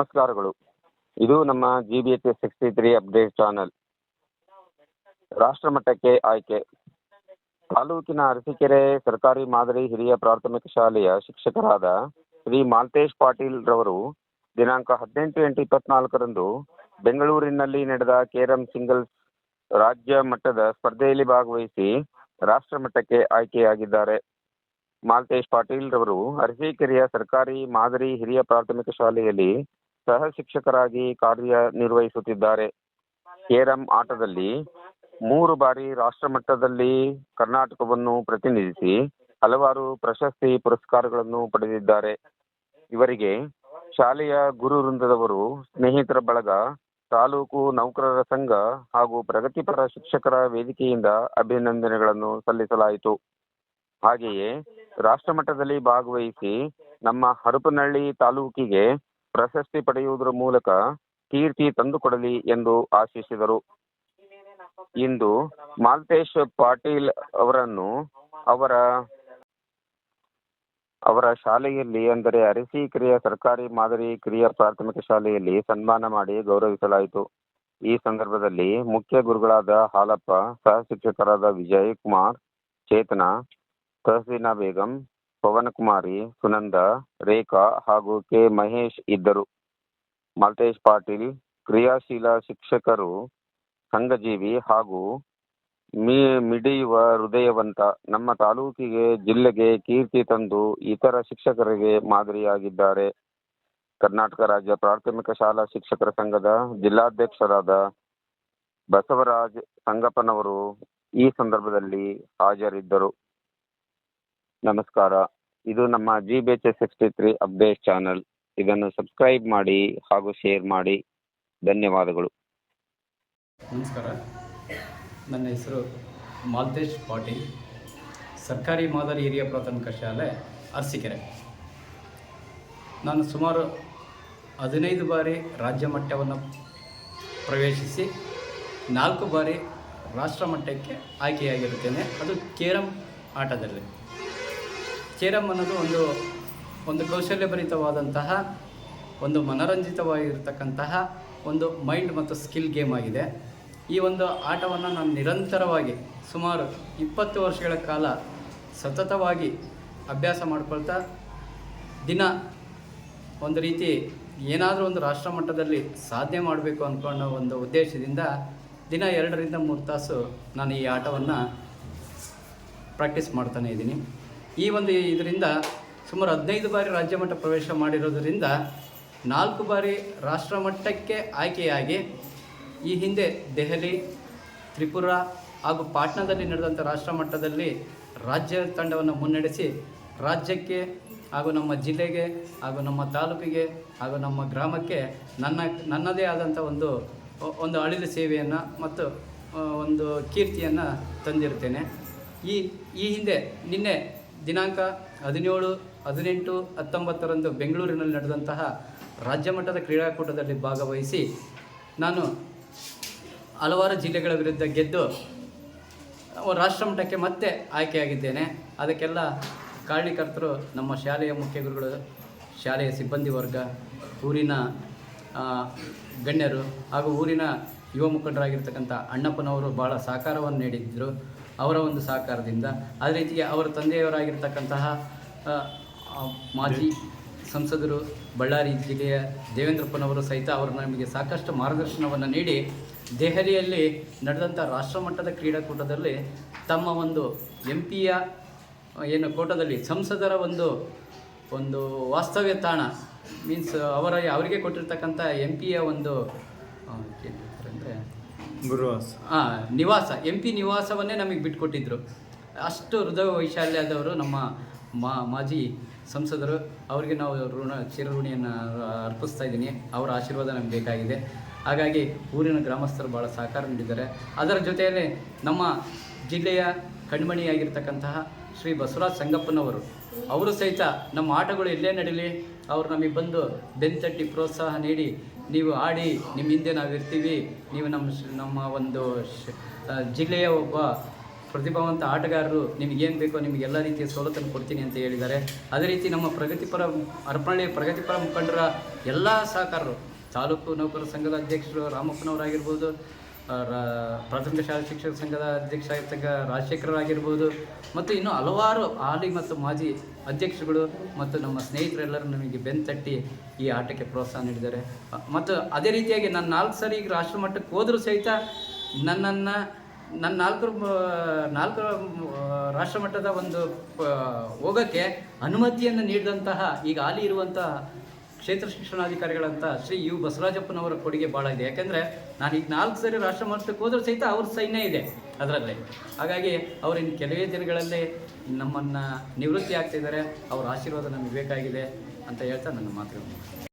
ನಮಸ್ಕಾರಗಳು. ಇದು ನಮ್ಮ G B H sixty three update channel ರಾಷ್ಟ್ರಮಟ್ಟಕ್ಕೆ ಆಯ್ಕೆ. ತಾಲೂಕಿನ ಅರಸೀಕೆರೆ ಸರ್ಕಾರಿ ಮಾದರಿ ಹಿರಿಯ ಪ್ರಾಥಮಿಕ ಶಾಲೆಯ ಶಿಕ್ಷಕರಾದ ಶ್ರೀ ಮಾಲ್ತೇಶ್ ಪಾಟೀಲ್ ರವರು ದಿನಾಂಕ ಹದಿನೆಂಟು ಎಂಟು ಇಪ್ಪತ್ನಾಲ್ಕರಂದು ಬೆಂಗಳೂರಿನಲ್ಲಿ ನಡೆದ ಕೇರಂ ಸಿಂಗಲ್ಸ್ ರಾಜ್ಯ ಮಟ್ಟದ ಸ್ಪರ್ಧೆಯಲ್ಲಿ ಭಾಗವಹಿಸಿ ರಾಷ್ಟ್ರಮಟ್ಟಕ್ಕೆ ಆಯ್ಕೆಯಾಗಿದ್ದಾರೆ. ಮಾಲ್ತೇಶ್ ಪಾಟೀಲ್ ರವರು ಅರಸೀಕೆರೆಯ ಸರ್ಕಾರಿ ಮಾದರಿ ಹಿರಿಯ ಪ್ರಾಥಮಿಕ ಶಾಲೆಯಲ್ಲಿ ಸಹ ಶಿಕ್ಷಕರಾಗಿ ಕಾರ್ಯನಿರ್ವಹಿಸುತ್ತಿದ್ದಾರೆ. ಕೇರಂ ಆಟದಲ್ಲಿ ಮೂರು ಬಾರಿ ರಾಷ್ಟ್ರಮಟ್ಟದಲ್ಲಿ ಕರ್ನಾಟಕವನ್ನು ಪ್ರತಿನಿಧಿಸಿ ಹಲವಾರು ಪ್ರಶಸ್ತಿ ಪುರಸ್ಕಾರಗಳನ್ನು ಪಡೆದಿದ್ದಾರೆ. ಇವರಿಗೆ ಶಾಲೆಯ ಗುರು ವೃಂದದವರು ಸ್ನೇಹಿತರ ಬಳಗ, ತಾಲೂಕು ನೌಕರರ ಸಂಘ ಹಾಗೂ ಪ್ರಗತಿಪರ ಶಿಕ್ಷಕರ ವೇದಿಕೆಯಿಂದ ಅಭಿನಂದನೆಗಳನ್ನು ಸಲ್ಲಿಸಲಾಯಿತು. ಹಾಗೆಯೇ ರಾಷ್ಟ್ರಮಟ್ಟದಲ್ಲಿ ಭಾಗವಹಿಸಿ ನಮ್ಮ ಹರಪನಹಳ್ಳಿ ತಾಲೂಕಿಗೆ ಪ್ರಶಸ್ತಿ ಪಡೆಯುವುದರ ಮೂಲಕ ಕೀರ್ತಿ ತಂದುಕೊಡಲಿ ಎಂದು ಆಶಿಸಿದರು. ಇಂದು ಮಾಲ್ತೇಶ್ ಪಾಟೀಲ್ ಅವರನ್ನು ಅವರ ಅವರ ಶಾಲೆಯಲ್ಲಿ ಅಂದರೆ ಅರಸೀಕೆರೆಯ ಸರ್ಕಾರಿ ಮಾದರಿ ಕಿರಿಯ ಪ್ರಾಥಮಿಕ ಶಾಲೆಯಲ್ಲಿ ಸನ್ಮಾನ ಮಾಡಿ ಗೌರವಿಸಲಾಯಿತು. ಈ ಸಂದರ್ಭದಲ್ಲಿ ಮುಖ್ಯ ಗುರುಗಳಾದ ಹಾಲಪ್ಪ, ಸಹ ಶಿಕ್ಷಕರಾದ ವಿಜಯ್ ಕುಮಾರ್, ಚೇತನ, ತಹಸೀನಾ ಬೇಗಂ ಪವನಕುಮಾರಿ, ಸುನಂದ, ರೇಖಾ ಹಾಗೂ ಕೆ. ಮಹೇಶ್ ಇದ್ದರು. ಮಲ್ತೇಶ್ ಪಾಟೀಲ್, ಕ್ರಿಯಾಶೀಲ ಶಿಕ್ಷಕರು, ಸಂಘಜೀವಿ ಹಾಗೂ ಮಿ. ಮಿಡಿಯುವ ಹೃದಯವಂತ. ನಮ್ಮ ತಾಲೂಕಿಗೆ, ಜಿಲ್ಲೆಗೆ ಕೀರ್ತಿ ತಂದು ಇತರ ಶಿಕ್ಷಕರಿಗೆ ಮಾದರಿಯಾಗಿದ್ದಾರೆ. ಕರ್ನಾಟಕ ರಾಜ್ಯ ಪ್ರಾಥಮಿಕ ಶಾಲಾ ಶಿಕ್ಷಕರ ಸಂಘದ ಜಿಲ್ಲಾಧ್ಯಕ್ಷರಾದ ಬಸವರಾಜ್ ಸಂಗಪ್ಪನವರು ಈ ಸಂದರ್ಭದಲ್ಲಿ ಹಾಜರಿದ್ದರು. ನಮಸ್ಕಾರ. ಇದು ನಮ್ಮ G B H S sixty three update channel ಇದನ್ನು ಸಬ್ಸ್ಕ್ರೈಬ್ ಮಾಡಿ ಹಾಗೂ ಶೇರ್ ಮಾಡಿ. ಧನ್ಯವಾದಗಳು. ನಮಸ್ಕಾರ. ನನ್ನ ಹೆಸರು ಮಾಲ್ತೇಶ್ ಪಾಟೀಲ್. ಸರ್ಕಾರಿ ಮಾದರಿ ಹಿರಿಯ ಪ್ರಾಥಮಿಕ ಶಾಲೆ ಅರಸಿಕೆರೆ. ನಾನು ಸುಮಾರು ಹದಿನೈದು ಬಾರಿ ರಾಜ್ಯ ಮಟ್ಟವನ್ನು ಪ್ರವೇಶಿಸಿ, ನಾಲ್ಕು ಬಾರಿ ರಾಷ್ಟ್ರ ಮಟ್ಟಕ್ಕೆ ಆಯ್ಕೆಯಾಗಿರುತ್ತೇನೆ. ಅದು ಕೇರಂ ಆಟದಲ್ಲಿ. ಕೇರಂ ಅನ್ನೋದು ಒಂದು ಒಂದು ಕೌಶಲ್ಯಭರಿತವಾದಂತಹ, ಒಂದು ಮನರಂಜಿತವಾಗಿರ್ತಕ್ಕಂತಹ ಒಂದು ಮೈಂಡ್ ಮತ್ತು ಸ್ಕಿಲ್ ಗೇಮ್ ಆಗಿದೆ. ಈ ಒಂದು ಆಟವನ್ನು ನಾನು ನಿರಂತರವಾಗಿ ಸುಮಾರು ಇಪ್ಪತ್ತು ವರ್ಷಗಳ ಕಾಲ ಸತತವಾಗಿ ಅಭ್ಯಾಸ ಮಾಡಿಕೊಳ್ತಾ, ದಿನ ಒಂದು ರೀತಿ ಏನಾದರೂ ಒಂದು ರಾಷ್ಟ್ರ ಮಟ್ಟದಲ್ಲಿ ಸಾಧನೆ ಮಾಡಬೇಕು ಅಂದ್ಕೊಂಡ ಒಂದು ಉದ್ದೇಶದಿಂದ ದಿನ ಎರಡರಿಂದ ಮೂರು ತಾಸು ನಾನು ಈ ಆಟವನ್ನು ಪ್ರಾಕ್ಟೀಸ್ ಮಾಡ್ತಾನೆ ಇದ್ದೀನಿ. ಈ ಒಂದು ಇದರಿಂದ ಸುಮಾರು ಹದಿನೈದು ಬಾರಿ ರಾಜ್ಯ ಮಟ್ಟ ಪ್ರವೇಶ ಮಾಡಿರೋದರಿಂದ ನಾಲ್ಕು ಬಾರಿ ರಾಷ್ಟ್ರ ಮಟ್ಟಕ್ಕೆ ಆಯ್ಕೆಯಾಗಿ ಈ ಹಿಂದೆ ದೆಹಲಿ, ತ್ರಿಪುರ ಹಾಗೂ ಪಾಟ್ನಾದಲ್ಲಿ ನಡೆದಂಥ ರಾಷ್ಟ್ರ ಮಟ್ಟದಲ್ಲಿ ರಾಜ್ಯ ತಂಡವನ್ನು ಮುನ್ನಡೆಸಿ ರಾಜ್ಯಕ್ಕೆ ಹಾಗೂ ನಮ್ಮ ಜಿಲ್ಲೆಗೆ ಹಾಗೂ ನಮ್ಮ ತಾಲೂಕಿಗೆ ಹಾಗೂ ನಮ್ಮ ಗ್ರಾಮಕ್ಕೆ ನನ್ನ, ನನ್ನದೇ ಆದಂಥ ಒಂದು ಒಂದು ಅಳಿಲು ಸೇವೆಯನ್ನು ಮತ್ತು ಒಂದು ಕೀರ್ತಿಯನ್ನು ತಂದಿರ್ತೇನೆ ಈ ಈ ಹಿಂದೆ ನಿನ್ನೆ ದಿನಾಂಕ ಹದಿನೇಳು, ಹದಿನೆಂಟು, ಹತ್ತೊಂಬತ್ತರಂದು ಬೆಂಗಳೂರಿನಲ್ಲಿ ನಡೆದಂತಹ ರಾಜ್ಯಮಟ್ಟದ ಕ್ರೀಡಾಕೂಟದಲ್ಲಿ ಭಾಗವಹಿಸಿ ನಾನು ಹಲವಾರು ಜಿಲ್ಲೆಗಳ ವಿರುದ್ಧ ಗೆದ್ದು ರಾಷ್ಟ್ರಮಟ್ಟಕ್ಕೆ ಮತ್ತೆ ಆಯ್ಕೆಯಾಗಿದ್ದೇನೆ. ಅದಕ್ಕೆಲ್ಲ ಕಾರಣಕರ್ತರು ನಮ್ಮ ಶಾಲೆಯ ಮುಖ್ಯ ಗುರುಗಳು, ಶಾಲೆಯ ಸಿಬ್ಬಂದಿ ವರ್ಗ, ಊರಿನ ಗಣ್ಯರು ಹಾಗೂ ಊರಿನ ಯುವ ಮುಖಂಡರಾಗಿರ್ತಕ್ಕಂಥ ಅಣ್ಣಪ್ಪನವರು ಭಾಳ ಸಹಕಾರವನ್ನು ನೀಡಿದ್ದರು. ಅವರ ಒಂದು ಸಹಕಾರದಿಂದ. ಅದೇ ರೀತಿಗೆ ಅವರ ತಂದೆಯವರಾಗಿರ್ತಕ್ಕಂತಹ ಮಾಜಿ ಸಂಸದರು ಬಳ್ಳಾರಿ ಜಿಲ್ಲೆಯ ದೇವೇಂದ್ರಪ್ಪನವರು ಸಹಿತ ಅವರು ನಮಗೆ ಸಾಕಷ್ಟು ಮಾರ್ಗದರ್ಶನವನ್ನು ನೀಡಿ, ದೆಹಲಿಯಲ್ಲಿ ನಡೆದಂಥ ರಾಷ್ಟ್ರಮಟ್ಟದ ಕ್ರೀಡಾಕೂಟದಲ್ಲಿ ತಮ್ಮ ಒಂದು ಎಂ ಪಿಯ ಏನು ಕೋಟದಲ್ಲಿ ಸಂಸದರ ಒಂದು ಒಂದು ವಾಸ್ತವ್ಯ ತಾಣ ಮೀನ್ಸ್ ಅವರ, ಅವರಿಗೆ ಕೊಟ್ಟಿರ್ತಕ್ಕಂಥ ಎಂ ಪಿಯ ಒಂದು ಏನು ಅಂದರೆ ಗುರುವಾಸ್. ಹಾಂ ನಿವಾಸ, ಎಂ ಪಿ ನಿವಾಸವನ್ನೇ ನಮಗೆ ಬಿಟ್ಕೊಟ್ಟಿದ್ರು. ಅಷ್ಟು ಹೃದಯ ವೈಶಾಲ್ಯದವರು ನಮ್ಮ ಮಾ, ಮಾಜಿ ಸಂಸದರು. ಅವರಿಗೆ ನಾವು ಋಣ, ಚಿರಋಣಿಯನ್ನು ಅರ್ಪಿಸ್ತಾ ಇದ್ದೀನಿ. ಅವರ ಆಶೀರ್ವಾದ ನಮಗೆ ಬೇಕಾಗಿದೆ. ಹಾಗಾಗಿ ಊರಿನ ಗ್ರಾಮಸ್ಥರು ಭಾಳ ಸಹಕಾರ ನೀಡಿದ್ದಾರೆ. ಅದರ ಜೊತೆಯಲ್ಲಿ ನಮ್ಮ ಜಿಲ್ಲೆಯ ಕಣ್ಮಣಿಯಾಗಿರ್ತಕ್ಕಂತಹ ಶ್ರೀ ಬಸವರಾಜ್ ಸಂಗಪ್ಪನವರು, ಅವರು ಸಹಿತ ನಮ್ಮ ಆಟಗಳು ಎಲ್ಲೇ ನಡೀಲಿ. ಅವರು ನಮಗೆ ಬಂದು ಬೆನ್ತಟ್ಟಿ ಪ್ರೋತ್ಸಾಹ ನೀಡಿ ನೀವು ಆಡಿ ನಿಮ್ಮ ಹಿಂದೆ ನಾವು ಇರ್ತೀವಿ ನೀವು ನಮ್ಮ ನಮ್ಮ ಒಂದು ಜಿಲ್ಲೆಯ ಒಬ್ಬ ಪ್ರತಿಭಾವಂತ ಆಟಗಾರರು ನಿಮಗೇನು ಬೇಕೋ ನಿಮಗೆ ಎಲ್ಲ ರೀತಿಯ ಸವಲತ್ತನ್ನು ಕೊಡ್ತೀನಿ ಅಂತ ಹೇಳಿದ್ದಾರೆ. ಅದೇ ರೀತಿ ನಮ್ಮ ಪ್ರಗತಿಪರ ಅರ್ಪಣೆ ಪ್ರಗತಿಪರ ಮುಖಂಡರ ಎಲ್ಲ ಸಹಕಾರರು, ತಾಲೂಕು ನೌಕರರ ಸಂಘದ ಅಧ್ಯಕ್ಷರು, ರಾಮಪ್ಪನವರಾಗಿರ್ಬೋದು ಪ್ರಾಥಮಿಕ ಶಾಲಾ ಶಿಕ್ಷಕ ಸಂಘದ ಅಧ್ಯಕ್ಷ ಆಗಿರ್ತಕ್ಕ ರಾಜಶೇಖರರಾಗಿರ್ಬೋದು ಮತ್ತು ಇನ್ನೂ ಹಲವಾರು ಹಾಲಿ ಮತ್ತು ಮಾಜಿ ಅಧ್ಯಕ್ಷರುಗಳು ಮತ್ತು ನಮ್ಮ ಸ್ನೇಹಿತರೆಲ್ಲರೂ ನಮಗೆ ಬೆನ್ನು ತಟ್ಟಿ ಈ ಆಟಕ್ಕೆ ಪ್ರೋತ್ಸಾಹ ನೀಡಿದ್ದಾರೆ. ಮತ್ತು ಅದೇ ರೀತಿಯಾಗಿ ನಾನು ನಾಲ್ಕು ಸಾರಿ ಈಗ ರಾಷ್ಟ್ರ ಮಟ್ಟಕ್ಕೆ ಹೋದರೂ ಸಹಿತ ನನ್ನನ್ನು, ನನ್ನ ನಾಲ್ಕು ನಾಲ್ಕು ರಾಷ್ಟ್ರಮಟ್ಟದ ಒಂದು ಹೋಗೋಕ್ಕೆ ಅನುಮತಿಯನ್ನು ನೀಡಿದಂತಹ ಈಗ ಹಾಲಿ ಇರುವಂತಹ ಕ್ಷೇತ್ರ ಶಿಕ್ಷಣಾಧಿಕಾರಿಗಳಂತ ಶ್ರೀ ಯು ಬಸವರಾಜಪ್ಪನವರ ಕೊಡುಗೆ ಭಾಳ ಇದೆ. ಯಾಕೆಂದರೆ ನಾನು ಈಗ ನಾಲ್ಕು ಸರಿ ರಾಷ್ಟ್ರ ಮಟ್ಟಕ್ಕೆ ಹೋದರೂ ಸಹಿತ ಅವ್ರ ಸೈನ್ಯ ಇದೆ ಅದರಲ್ಲಿ. ಹಾಗಾಗಿ ಅವರು ಇನ್ನು ಕೆಲವೇ ದಿನಗಳಲ್ಲಿ ನಮ್ಮನ್ನು ನಿವೃತ್ತಿ ಆಗ್ತಿದ್ದಾರೆ. ಅವರ ಆಶೀರ್ವಾದ ನಮಗೆ ಬೇಕಾಗಿದೆ ಅಂತ ಹೇಳ್ತಾ ನನ್ನ ಮಾತುಗಳು.